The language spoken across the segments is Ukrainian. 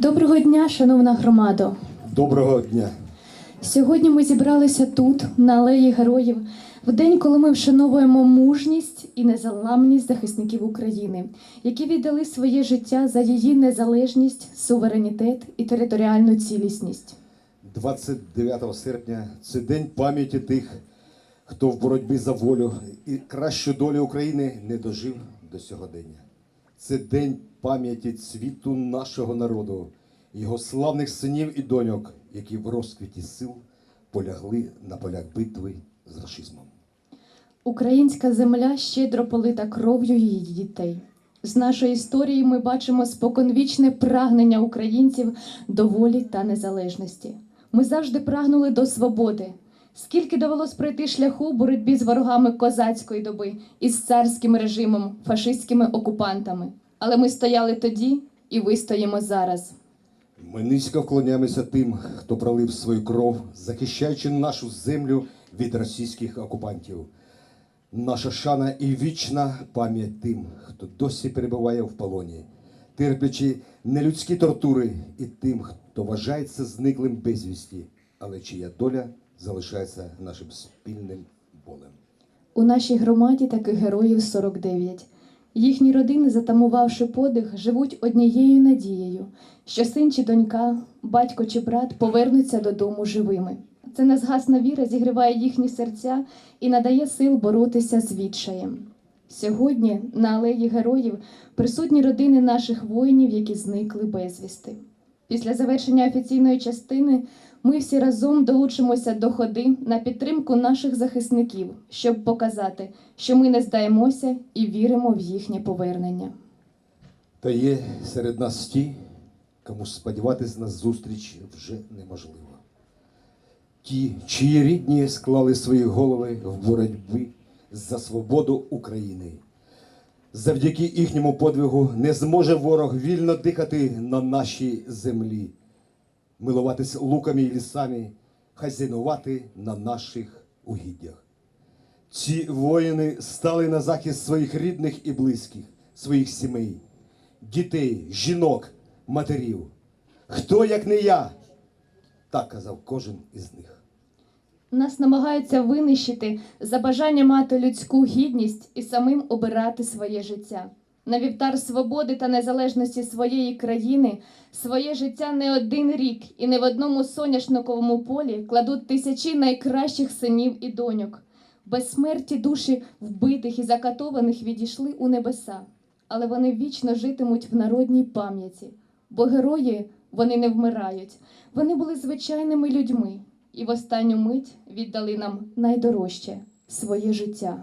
Доброго дня, шановна громадо. Доброго дня. Сьогодні ми зібралися тут, на алеї героїв, в день, коли ми вшановуємо мужність і незаламність захисників України, які віддали своє життя за її незалежність, суверенітет і територіальну цілісність. 29 серпня це день пам'яті тих, хто в боротьбі за волю і кращу долю України не дожив до сьогодення. Це день пам'яті цвіту нашого народу, його славних синів і доньок, які в розквіті сил полягли на полях битви з рашизмом. Українська земля щедро полита кров'ю її дітей. З нашої історії ми бачимо споконвічне прагнення українців до волі та незалежності. Ми завжди прагнули до свободи. Скільки довелось пройти шляху у боротьбі з ворогами козацької доби із царським режимом, фашистськими окупантами. Але ми стояли тоді і вистоїмо зараз. Ми низько вклоняємося тим, хто пролив свою кров, захищаючи нашу землю від російських окупантів. Наша шана і вічна пам'ять тим, хто досі перебуває в полоні, терплячи нелюдські тортури, і тим, хто вважається зниклим безвісті, але чия доля залишається нашим спільним болем. У нашій громаді таких героїв 49. Їхні родини, затамувавши подих, живуть однією надією, що син чи донька, батько чи брат повернуться додому живими. Це незгасна віра зігріває їхні серця і надає сил боротися з відчаєм. Сьогодні на алеї героїв присутні родини наших воїнів, які зникли безвісти. Після завершення офіційної частини ми всі разом долучимося до ходи на підтримку наших захисників, щоб показати, що ми не здаємося і віримо в їхнє повернення. Та є серед нас ті, кому сподіватись на зустріч вже неможливо. Ті, чиї рідні склали свої голови в боротьбі за свободу України. Завдяки їхньому подвигу не зможе ворог вільно дихати на нашій землі, милуватись луками і лісами, хазяйнувати на наших угіддях. Ці воїни стали на захист своїх рідних і близьких, своїх сімей, дітей, жінок, матерів. Хто, як не я? Так казав кожен із них. Нас намагаються винищити за бажання мати людську гідність і самим обирати своє життя. На вівтар свободи та незалежності своєї країни своє життя не один рік і не в одному соняшниковому полі кладуть тисячі найкращих синів і доньок. Без смерті душі вбитих і закатованих відійшли у небеса, але вони вічно житимуть в народній пам'яті, бо герої вони не вмирають. Вони були звичайними людьми і в останню мить віддали нам найдорожче своє життя.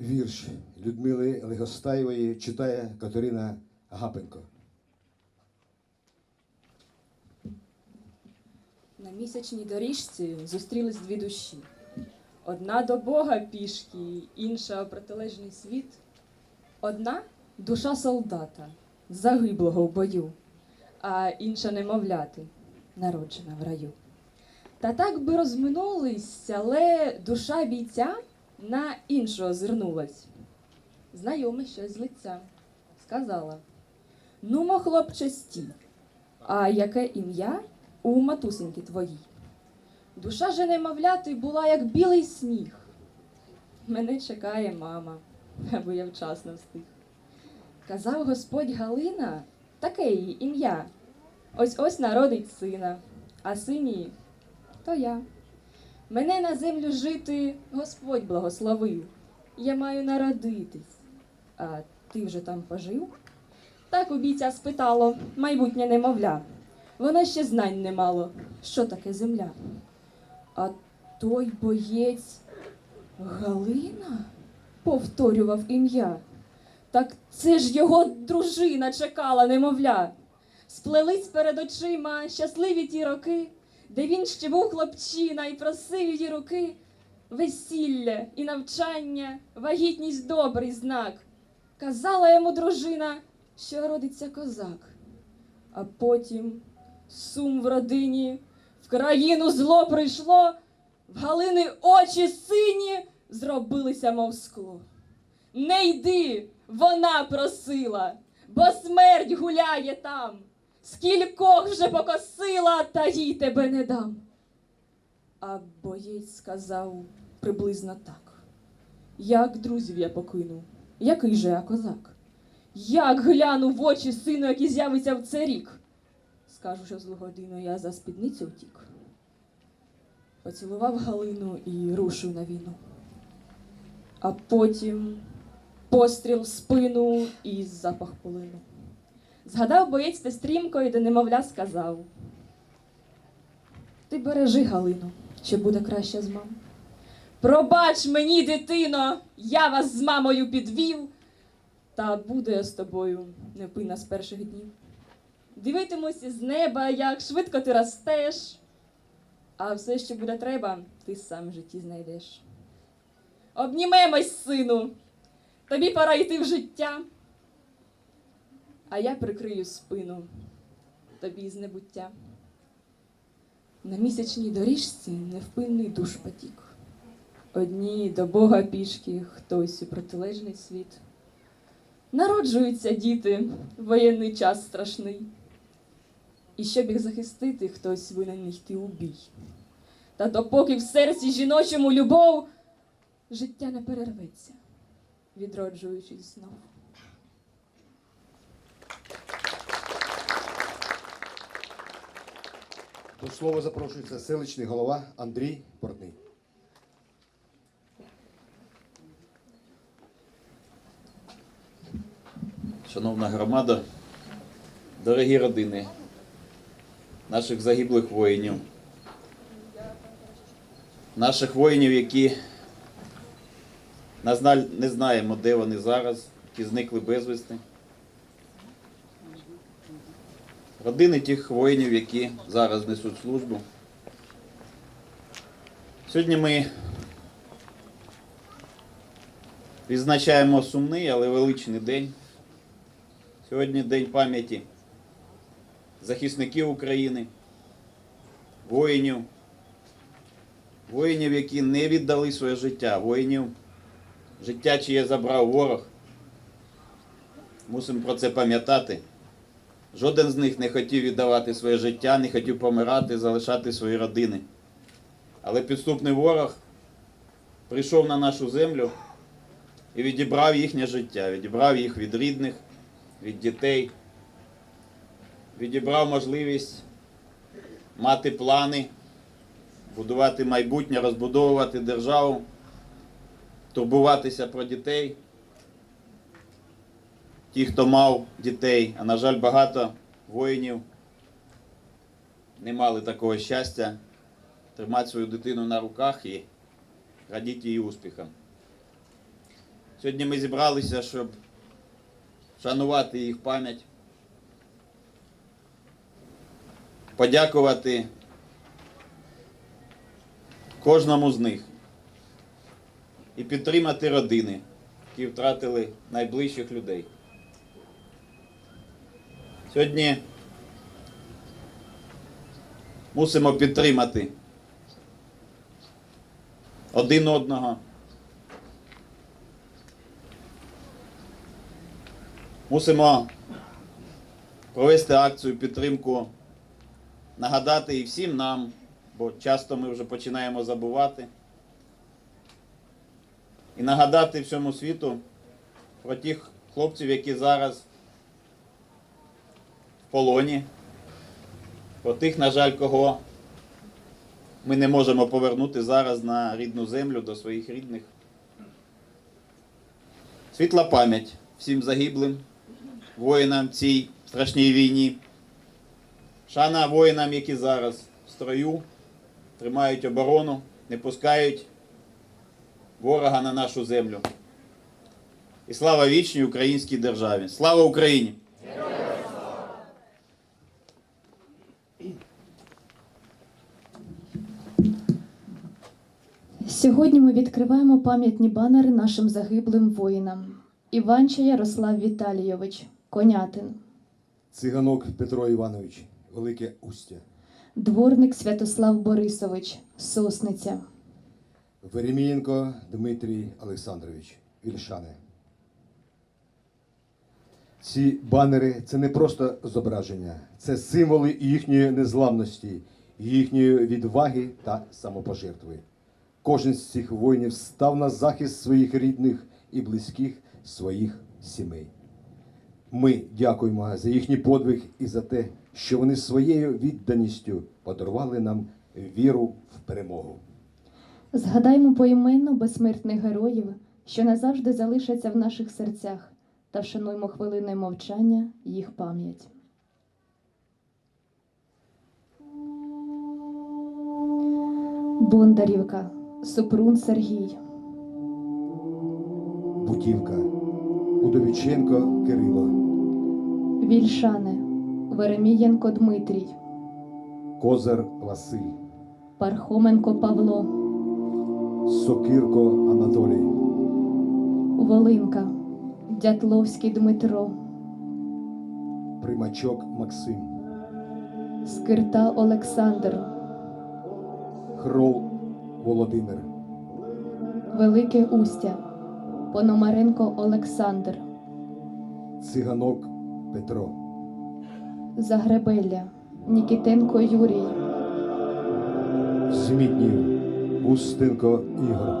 Вірш Людмили Легостаєвої читає Катерина Гапенко. На місячній доріжці зустрілись дві душі. Одна до Бога пішки, інша протилежний світ. Одна душа солдата, загиблого в бою, а інша немовляти, народжена в раю. Та так би розминулись, але душа бійця на іншого зирнулась. Знайоме щось з лиця. Сказала: Нумо, хлопче, стій, а яке ім'я у матусеньки твоїй? Душа же немовляти була, як білий сніг. Мене чекає мама, аби я вчасно встиг. Казав Господь Галина, таке її ім'я. Ось ось народить сина, а сині то я. Мене на землю жити Господь благословив. Я маю народитись. А ти вже там пожив? Так убійця спитало, майбутнє немовля. Воно ще знань не мало, що таке земля. А той боєць Галина повторював ім'я. Так це ж його дружина чекала, немовля. Сплелись перед очима щасливі ті роки, де він ще був хлопчина і просив її руки. Весілля і навчання, вагітність добрий знак. Казала йому дружина, що родиться козак. А потім сум в родині, в країну зло прийшло, в Галини очі сині зробилися, мов скло. Не йди, вона просила, бо смерть гуляє там. Скількох вже покосила, та їй тебе не дам. А боєць сказав приблизно так. Як друзів я покину, який же я козак? Як гляну в очі сину, який з'явиться в цей рік? Скажу, що злу годину я за спідницю втік. Поцілував Галину і рушив на війну. А потім постріл в спину і запах полину. Згадав боєць те стрімко і до немовля сказав: Ти бережи Галину, чи буде краще з мам. Пробач мені, дитино, я вас з мамою підвів, та буду я з тобою невпинна з перших днів. Дивитимусь із неба, як швидко ти ростеш, а все, що буде треба, ти сам в житті знайдеш. Обнімемось, сину, тобі пора йти в життя, а я прикрию спину тобі з небуття. На місячній доріжці невпинний душ потік. Одні до Бога пішки, хтось у протилежний світ. Народжуються діти, воєнний час страшний. І щоб їх захистити, хтось винен йти у бій. Та допоки в серці жіночому любов, життя не перерветься, відроджуючись знов. До слова запрошується селищний голова Андрій Портний. Шановна громада, дорогі родини, наших загиблих воїнів, наших воїнів, які не знаємо, де вони зараз, які зникли безвісти. Родини тих воїнів, які зараз несуть службу. Сьогодні ми відзначаємо сумний, але величний день. Сьогодні День пам'яті захисників України, воїнів, воїнів, які не віддали своє життя, воїнів, життя, чиє забрав ворог. Мусимо про це пам'ятати. Жоден з них не хотів віддавати своє життя, не хотів помирати, залишати свої родини. Але підступний ворог прийшов на нашу землю і відібрав їхнє життя, відібрав їх від рідних від дітей, відібрав можливість мати плани, будувати майбутнє, розбудовувати державу, турбуватися про дітей. Ті, хто мав дітей, а на жаль, багато воїнів не мали такого щастя тримати свою дитину на руках і радіти її успіхам. Сьогодні ми зібралися, щоб шанувати їх пам'ять, подякувати кожному з них і підтримати родини, які втратили найближчих людей. Сьогодні мусимо підтримати один одного. Мусимо провести акцію підтримку, нагадати і всім нам, бо часто ми вже починаємо забувати. І нагадати всьому світу про тих хлопців, які зараз полоні, про тих, на жаль, кого ми не можемо повернути зараз на рідну землю до своїх рідних. Світла пам'ять всім загиблим воїнам цій страшній війні. Шана воїнам, які зараз в строю, тримають оборону, не пускають ворога на нашу землю. І слава вічній українській державі. Слава Україні! Сьогодні ми відкриваємо пам'ятні банери нашим загиблим воїнам. Іванча Ярослав Віталійович, Конятин, Циганок Петро Іванович, Велике Устя. Дворник Святослав Борисович, Сосниця, Веремієнко Дмитрій Олександрович, Вільшане. Ці банери це не просто зображення, це символи їхньої незламності, їхньої відваги та самопожертви. Кожен з цих воїнів став на захист своїх рідних і близьких своїх сімей. Ми дякуємо за їхній подвиг і за те, що вони своєю відданістю подарували нам віру в перемогу. Згадаймо поіменно безсмертних героїв, що назавжди залишаться в наших серцях, та вшануймо хвилиною мовчання їх пам'ять. Бондарівка, Супрун Сергій, Бутівка, Удовіченко Кирило, Вільшани, Веремієнко Дмитрій, Козар Василь, Пархоменко Павло, Сокирко Анатолій, Волинка, Дятловський Дмитро, Примачок Максим, Скирта Олександр, Хрол Володимир, Велике Устя, Пономаренко Олександр, Циганок Петро, Загребелля, Нікітенко Юрій, Змітнів, Устенко Ігор,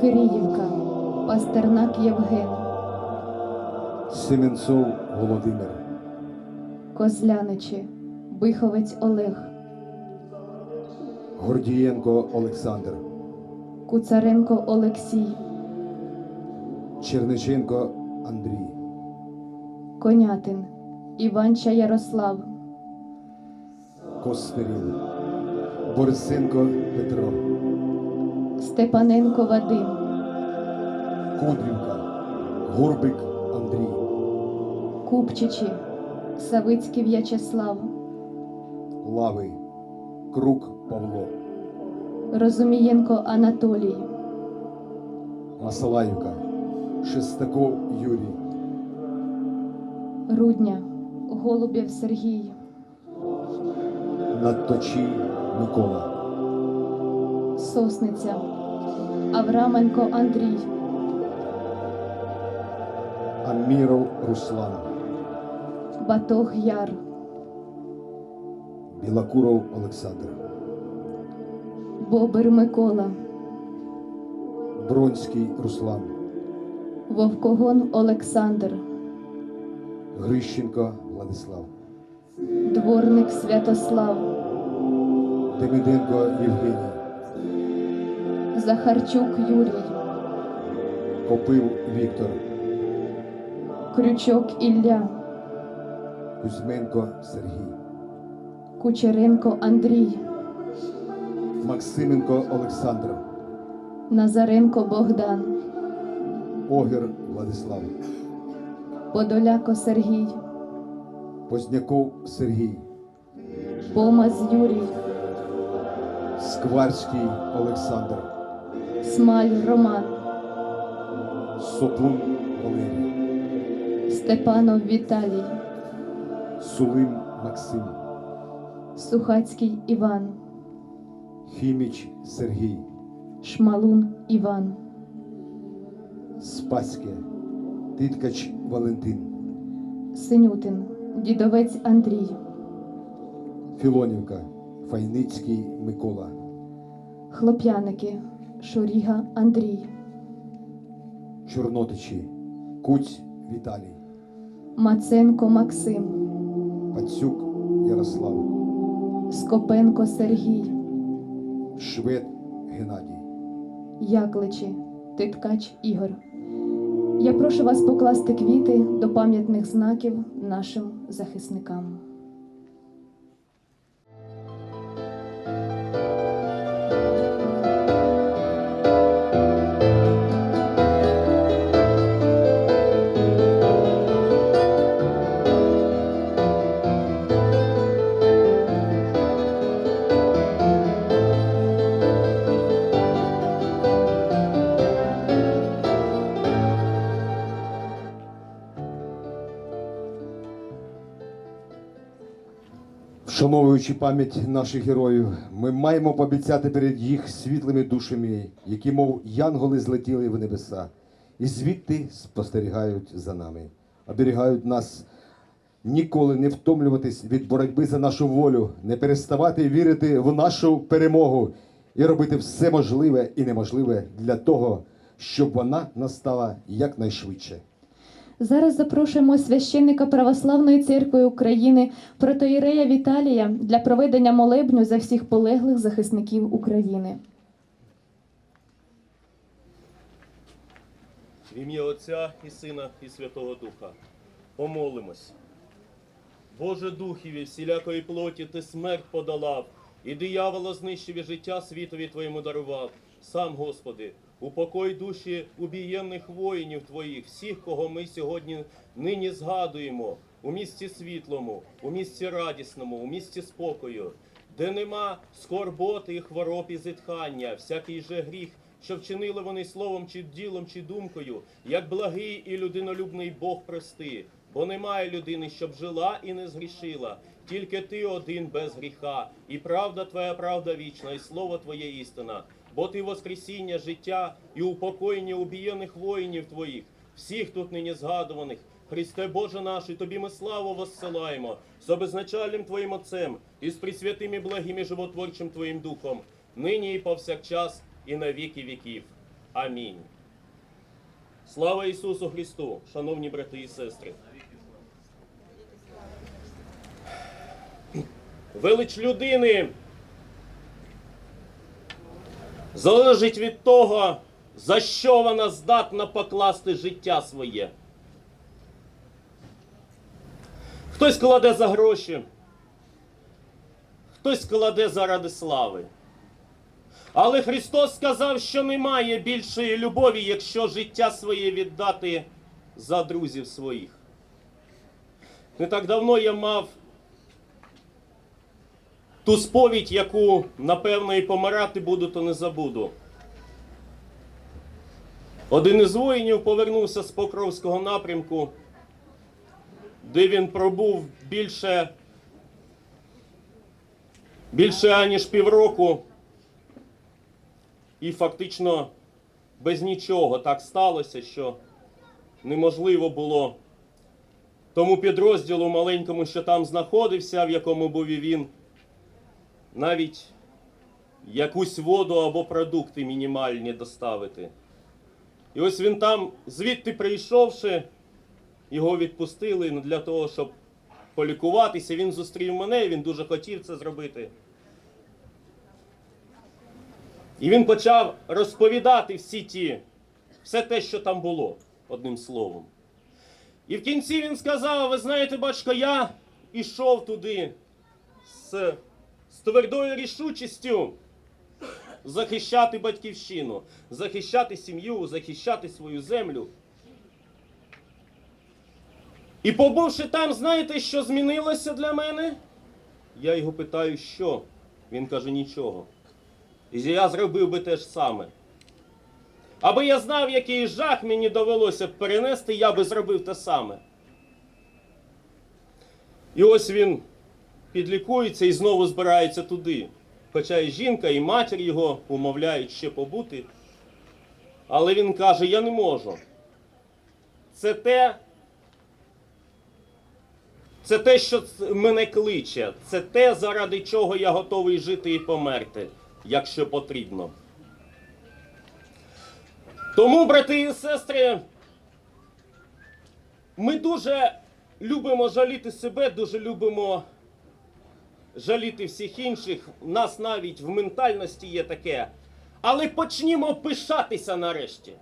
Кириївка, Пастернак Євген, Семенцов Володимир, Козляничі, Биховець Олег, Гордієнко Олександр, Куцаренко Олексій, Черниченко Андрій, Конятин, Іванча Ярослав, Костерін, Борисенко Петро, Степаненко Вадим, Кудрівка, Гурбик Андрій, Купчичі, Савицький В'ячеслав, Лави, Крук Павло, Розумієнко Анатолій, Масалаївка, Шестаков Юрій, Рудня, Голубєв Сергій, Надточій Микола, Сосниця, Авраменко Андрій, Аміров Руслан, Батог Яр, Білокуров Олександр, Бобер Микола, Бронський Руслан, Вовкогон Олександр, Грищенко Владислав, Дворник Святослав, Демиденко Євгеній, Захарчук Юрій, Копил Віктор, Крючок Ілля, Кузьменко Сергій, Кучеренко Андрій, Максименко Олександр, Назаренко Богдан, Огір Владислав, Подоляко Сергій, Позняков Сергій, Помаз Юрій, Скварський Олександр, Смаль Роман, Сопун Валерій, Степанов Віталій, Сулим Максим, Сухацький Іван, Хіміч Сергій, Шмалун Іван, Спаське, Титкач Валентин, Синютин, Дідовець Андрій, Філонівка, Файницький Микола, Хлоп'яники, Шуріга Андрій, Чорнотичі, Куць Віталій, Маценко Максим, Пацюк Ярослав, Скопенко Сергій, Швед Геннадій. Якличі, Титкач Ігор. Я прошу вас покласти квіти до пам'ятних знаків нашим захисникам. Вшановуючи пам'ять наших героїв, ми маємо пообіцяти перед їх світлими душами, які, мов янголи, злетіли в небеса, і звідти спостерігають за нами. оберігають нас ніколи не втомлюватись від боротьби за нашу волю, не переставати вірити в нашу перемогу і робити все можливе і неможливе для того, щоб вона настала якнайшвидше. Зараз запрошуємо священника Православної церкви України протоїрея Віталія для проведення молебню за всіх полеглих захисників України. В ім'я Отця і Сина і Святого Духа. Помолимось. Боже Духіві, всілякої плоті ти смерть подолав, і диявола знищив і життя світові Твоєму дарував. Сам, Господи, упокой душі убієнних воїнів Твоїх, всіх, кого ми сьогодні нині згадуємо, у місті світлому, у місті радісному, у місті спокою, де нема скорботи і хвороб і зітхання, всякий же гріх, що вчинили вони словом чи ділом, чи думкою, як благий і людинолюбний Бог прости, бо немає людини, щоб жила і не згрішила, тільки ти один без гріха, і правда твоя правда вічна, і слово твоє істина. Бо ти воскресіння, життя і упокоєння убієних воїнів твоїх, всіх тут нині згадуваних. Христе Боже наш, і тобі ми славу воссилаємо з обезначальним Твоїм Отцем і з присвятим і благим і животворчим Твоїм Духом, нині і повсякчас, і на віки віків. Амінь. Слава Ісусу Христу, шановні брати і сестри. Велич людини залежить від того, за що вона здатна покласти життя своє. Хтось кладе за гроші, хтось кладе заради слави. Але Христос сказав, що немає більшої любові, якщо життя своє віддати за друзів своїх. Не так давно я мав ту сповідь, яку, напевно, і помирати буду, то не забуду. Один із воїнів повернувся з Покровського напрямку, де він пробув більше, більше аніж півроку. І фактично без нічого так сталося, що неможливо було тому підрозділу маленькому, що там знаходився, в якому був і він, навіть якусь воду або продукти мінімальні доставити. І ось він там, звідти прийшовши, його відпустили ну, для того, щоб полікуватися. Він зустрів мене, він дуже хотів це зробити. І він почав розповідати всі ті, все те, що там було, одним словом. І в кінці він сказав: ви знаєте, батько, я ішов туди з, з твердою рішучістю захищати батьківщину, захищати сім'ю, захищати свою землю. І побувши там, знаєте, що змінилося для мене? Я його питаю, що? Він каже, нічого. І я зробив би те ж саме. Аби я знав, який жах мені довелося перенести, я би зробив те саме. І ось він підлікується і знову збирається туди. Хоча і жінка, і матір його умовляють ще побути. Але він каже: я не можу. Це те, це те, що мене кличе. Це те, заради чого я готовий жити і померти, якщо потрібно. Тому, брати і сестри, ми дуже любимо жаліти себе, дуже любимо жаліти всіх інших. У нас навіть в ментальності є таке. Але почнімо пишатися нарешті.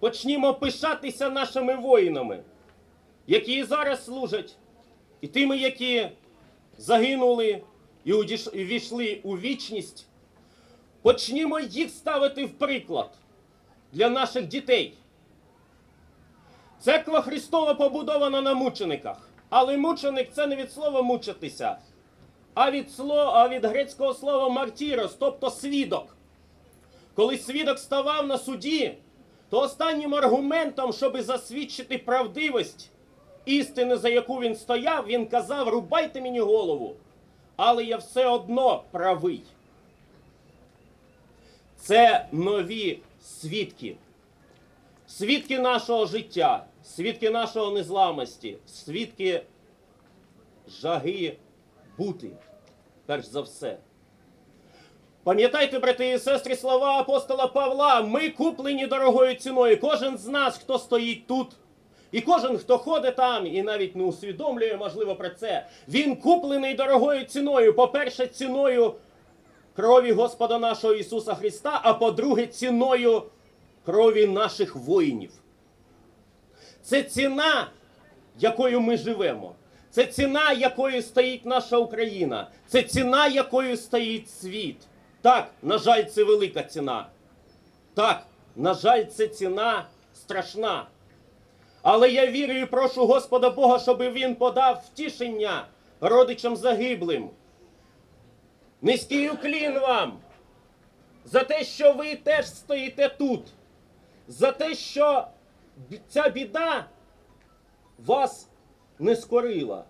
Почнімо пишатися нашими воїнами, які зараз служать, і тими, які загинули і удіш- і війшли у вічність. Почнімо їх ставити в приклад для наших дітей. Церква Христова побудована на мучениках. Але мученик це не від слова мучитися, а від, слова, а від грецького слова мартірос, тобто свідок. Коли свідок ставав на суді, то останнім аргументом, щоб засвідчити правдивість істини, за яку він стояв, він казав: рубайте мені голову, але я все одно правий. Це нові свідки. Свідки нашого життя, свідки нашого незламності, свідки жаги бути, перш за все. Пам'ятайте, брати і сестри, слова апостола Павла, ми куплені дорогою ціною. Кожен з нас, хто стоїть тут, і кожен, хто ходить там, і навіть не усвідомлює, можливо, про це, він куплений дорогою ціною. По-перше, ціною крові Господа нашого Ісуса Христа, а по-друге, ціною крові наших воїнів. Це ціна, якою ми живемо. Це ціна, якою стоїть наша Україна. Це ціна, якою стоїть світ. Так, на жаль, це велика ціна. Так, на жаль, це ціна страшна. Але я вірю і прошу Господа Бога, щоб Він подав втішення родичам загиблим. Низький уклін вам за те, що ви теж стоїте тут, за те, що ця біда вас не скорила,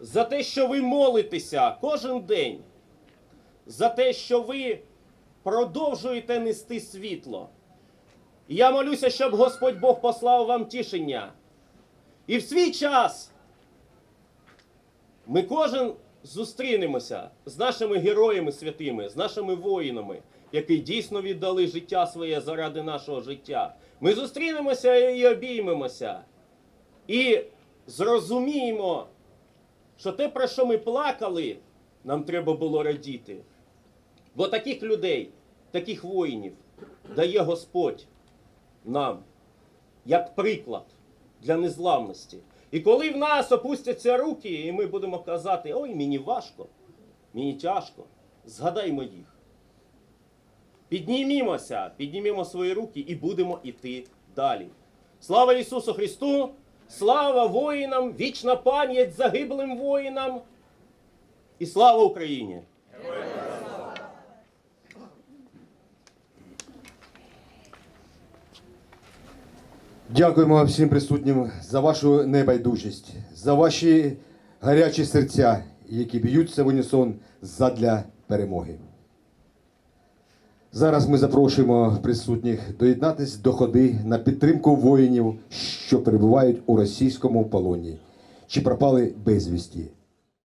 за те, що ви молитеся кожен день, за те, що ви продовжуєте нести світло. Я молюся, щоб Господь Бог послав вам тішення. І в свій час ми кожен зустрінемося з нашими героями святими, з нашими воїнами, які дійсно віддали життя своє заради нашого життя. Ми зустрінемося і обіймемося. І зрозуміємо, що те, про що ми плакали, нам треба було радіти. Бо таких людей, таких воїнів дає Господь нам як приклад для незламності. І коли в нас опустяться руки, і ми будемо казати, ой, мені важко, мені тяжко, згадаймо їх. Піднімімося, піднімімо свої руки і будемо йти далі. Слава Ісусу Христу! Слава воїнам, вічна пам'ять загиблим воїнам і слава Україні! Дякуємо всім присутнім за вашу небайдужість, за ваші гарячі серця, які б'ються в унісон задля перемоги. Зараз ми запрошуємо присутніх доєднатись до ходи на підтримку воїнів, що перебувають у російському полоні чи пропали безвісті.